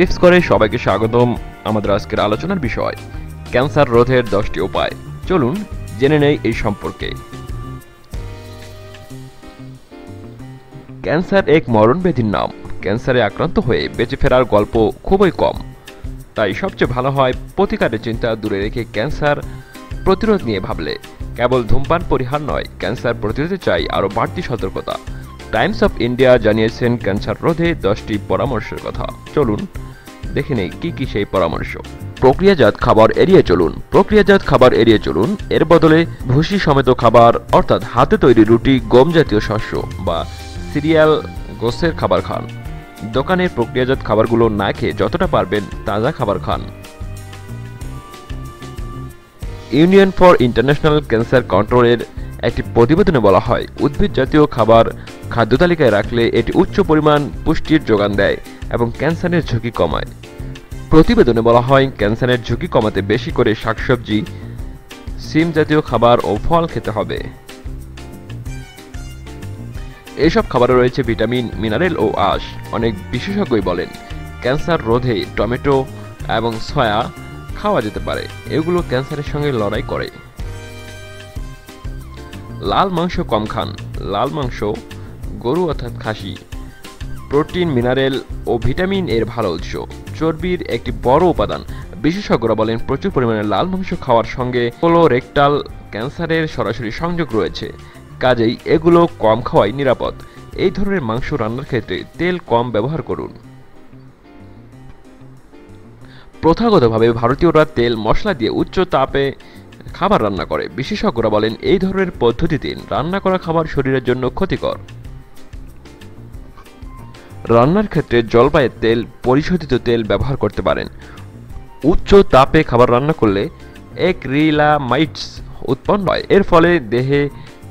Tips করে সবাইকে স্বাগতম আমাদের আজকের আলোচনার বিষয়, ক্যান্সার রোধের দশটি উপায়। চলুন জেনে নেই এই সম্পর্কে। ক্যান্সার এক মরণব্যাধির নাম। ক্যান্সারে আক্রান্ত হয়ে বেঁচে ফেরার গল্প খুবই কম। তাই সবচেয়ে ভালো হয় প্রতিকারের চিন্তা দূরে রেখে ক্যান্সার প্রতিরোধ নিয়ে ভাবলে। কেবল ধূমপান পরিহার নয়, ক্যান্সার প্রতিরোধে চাই আরও বাড়তি সতর্কতা। টাইমস অফ ইন্ডিয়া জানিয়েছেন, ক্যান্সার রোধে দশটি পরামর্শের কথা। চলুন দেখে নেই কি কি সেই পরামর্শ। প্রক্রিয়াজাত খাবার এড়িয়ে চলুন। প্রক্রিয়াজাত খাবার এড়িয়ে চলুন, এর বদলে ভুসি সমেত খাবার, অর্থাৎ হাতে তৈরি রুটি, গম জাতীয় শস্য বা সিরিয়াল গোসের খাবার খান। দোকানের প্রক্রিয়াজাত খাবারগুলো না খেয়ে যতটা পারবেন তাজা খাবার খান। ইউনিয়ন ফর ইন্টারন্যাশনাল ক্যান্সার কন্ট্রোলের একটি প্রতিবেদনে বলা হয়, উদ্ভিদ জাতীয় খাবার খাদ্য তালিকায় রাখলে এটি উচ্চ পরিমাণ পুষ্টির যোগান দেয়। এবং ক্যান্সারের ঝুঁকি কমায়। প্রতিবেদনে বলা হয়, ক্যান্সারের ঝুঁকি কমাতে বেশি করে শাকসবজি, সিম জাতীয় খাবার ও ফল খেতে হবে। এসব খাবারে রয়েছে ভিটামিন, মিনারেল ও আশ। অনেক বিশেষজ্ঞই বলেন, ক্যান্সার রোধে টমেটো এবং সয়া খাওয়া যেতে পারে। এগুলো ক্যান্সারের সঙ্গে লড়াই করে। লাল মাংস কম খান। লাল মাংস গরু অর্থাৎ খাসি প্রোটিন, মিনারেল ও ভিটামিন এর ভালো উৎস। চর্বির একটি বড় উপাদান। বিশেষজ্ঞরা বলেন, প্রচুর পরিমাণে লাল মাংস খাওয়ার সঙ্গে কোলোরেক্টাল ক্যান্সারের সরাসরি সংযোগ রয়েছে। কাজেই এগুলো কম খাওয়াই নিরাপদ। এই ধরনের মাংস রান্নার ক্ষেত্রে তেল কম ব্যবহার করুন। প্রথাগতভাবে ভারতীয়রা তেল, মশলা দিয়ে উচ্চ তাপে খাবার রান্না করে। বিশেষজ্ঞরা বলেন, এই ধরনের পদ্ধতিতে রান্না করা খাবার শরীরের জন্য ক্ষতিকর। রান্নার ক্ষেত্রে জলপাইয়ের তেল, পরিশোধিত তেল ব্যবহার করতে পারেন। উচ্চ তাপে খাবার রান্না করলে এক রিলামাইটস উৎপন্ন হয়। এর ফলে দেহে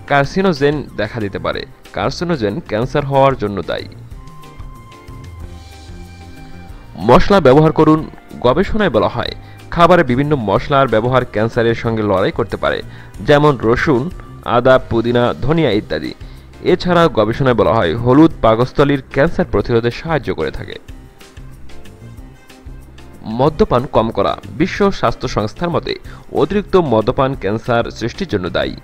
কার্সিনোজেন দেখা দিতে পারে। কার্সিনোজেন ক্যান্সার হওয়ার জন্য দায়ী। মশলা ব্যবহার করুন, গবেষণায় বলা হয়। খাবারে বিভিন্ন মশলার ব্যবহার ক্যান্সারের সঙ্গে লড়াই করতে পারে। যেমন রসুন, আদা, পুদিনা, ধনিয়া ইত্যাদি। এছাড়া গবেষণায় বলা হয়, হলুদ পাকস্থলীর ক্যান্সার প্রতিরোধে সাহায্য করে থাকে। মদ্যপান কম করা, বিশ্ব স্বাস্থ্য সংস্থার মতে, অতিরিক্ত মদ্যপান ক্যান্সার সৃষ্টির জন্য দায়ী।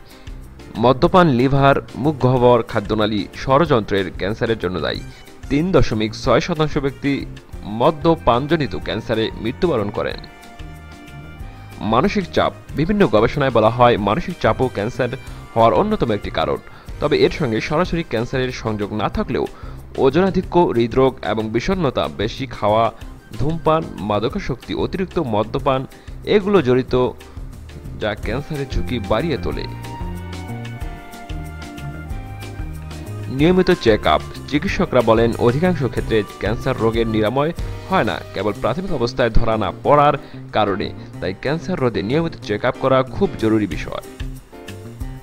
মদ্যপান লিভার, মুখ গহ্বর খাদ্যনালী, ষড়যন্ত্রের ক্যান্সারের জন্য দায়ী। তিন দশমিক ছয় শতাংশ ব্যক্তি মদ্যপানজনিত ক্যান্সারে মৃত্যুবরণ করেন। মানসিক চাপ, বিভিন্ন গবেষণায় বলা হয়, মানসিক চাপও ক্যান্সার হওয়ার অন্যতম একটি কারণ। তবে এর সঙ্গে সরাসরি ক্যান্সারের সংযোগ না থাকলেও ওজনাধিক্য হৃদরোগ এবং বিষণ্ণতা, বেশি খাওয়া, ধূমপান, মাদকাসক্তি, অতিরিক্ত মদ্যপান, এগুলো জড়িত, যা ক্যান্সারের ঝুঁকি বাড়িয়ে তোলে। নিয়মিত চেক আপ চিকিৎসকরা বলেন, অধিকাংশ ক্ষেত্রে ক্যান্সার রোগের নিরাময় হয় না, কেবল প্রাথমিক অবস্থায় ধরা না পড়ার কারণে, তাই ক্যান্সার রোধে নিয়মিত চেক আপ করা খুব জরুরি বিষয়।